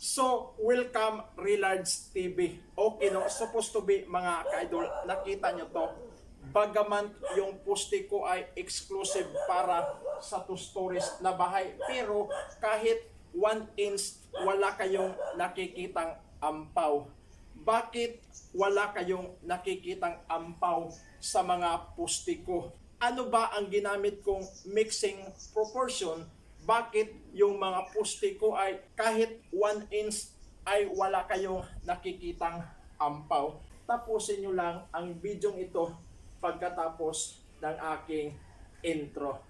So, welcome Relards TV. Okay, no? Supposed to be, mga ka-idol, nakita nyo to. Bagaman yung poste ko ay exclusive para sa two stories na bahay. Pero kahit one inch, wala kayong nakikitang ampaw. Bakit wala kayong nakikitang ampaw sa mga poste ko? Ano ba ang ginamit kong mixing proportion bakit yung mga poste ko ay kahit 1 inch ay wala kayong nakikitang ampaw. Tapusin nyo lang ang video ito pagkatapos ng aking intro.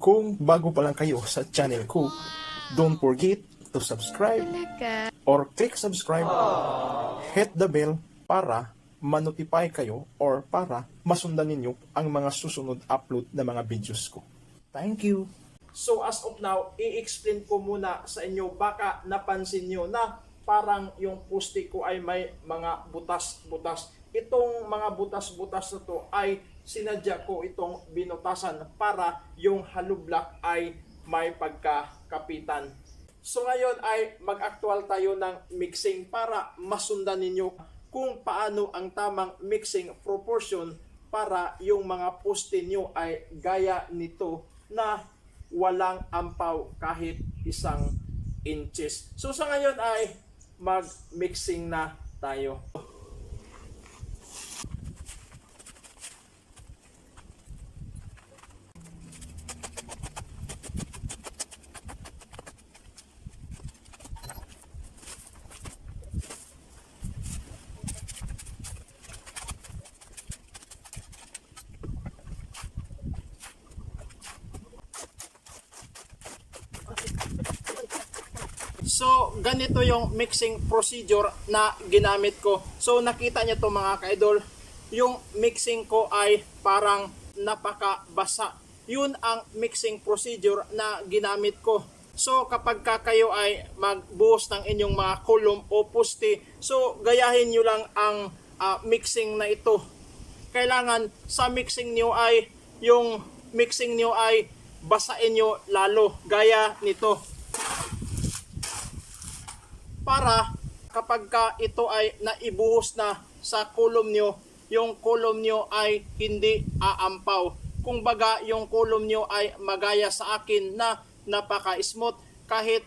Kung bago pa lang kayo sa channel ko, don't forget to subscribe or click subscribe, hit the bell para manotify kayo or para masundan ninyo ang mga susunod upload na mga videos ko. Thank you! So as of now, i-explain ko muna sa inyo baka napansin nyo na parang yung poste ko ay may mga butas-butas. Itong mga butas-butas na to ay sinadya ko itong binutasan para yung block ay may pagkakapitan. So ngayon ay mag-actual tayo ng mixing para masundan ninyo kung paano ang tamang mixing proportion para yung mga poste nyo ay gaya nito na walang ampaw kahit isang inches. So sa ngayon ay mag-mixing na tayo. So, ganito yung mixing procedure na ginamit ko. So, nakita niyo to mga ka-idol. Yung mixing ko ay parang napakabasa. Yun ang mixing procedure na ginamit ko. So, kapag ka kayo ay magbuhos ng inyong mga kulom o pusti, so gayahin nyo lang ang ah, mixing na ito. Kailangan sa mixing nyo ay, yung mixing nyo ay basain nyo lalo, gaya nito para kapag ka ito ay naibuhos na sa kulom nyo, yung kulom nyo ay hindi aampaw. Kung baga yung kulom nyo ay magaya sa akin na napaka-smooth kahit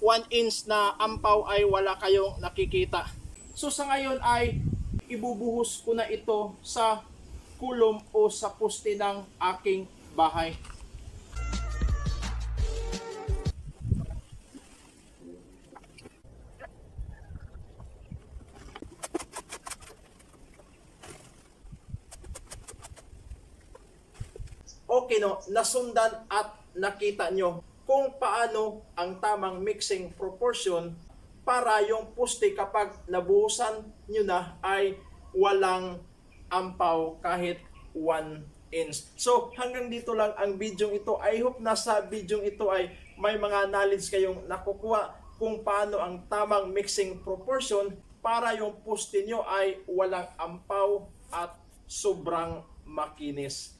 1 inch na ampaw ay wala kayong nakikita. So sa ngayon ay ibubuhos ko na ito sa kulom o sa poste ng aking bahay. Okay no, nasundan at nakita nyo kung paano ang tamang mixing proportion para yung poste kapag nabuhusan nyo na ay walang ampaw kahit 1 inch. So hanggang dito lang ang video ito. I hope nasa video ito ay may mga knowledge kayong nakukuha kung paano ang tamang mixing proportion para yung poste nyo ay walang ampaw at sobrang makinis.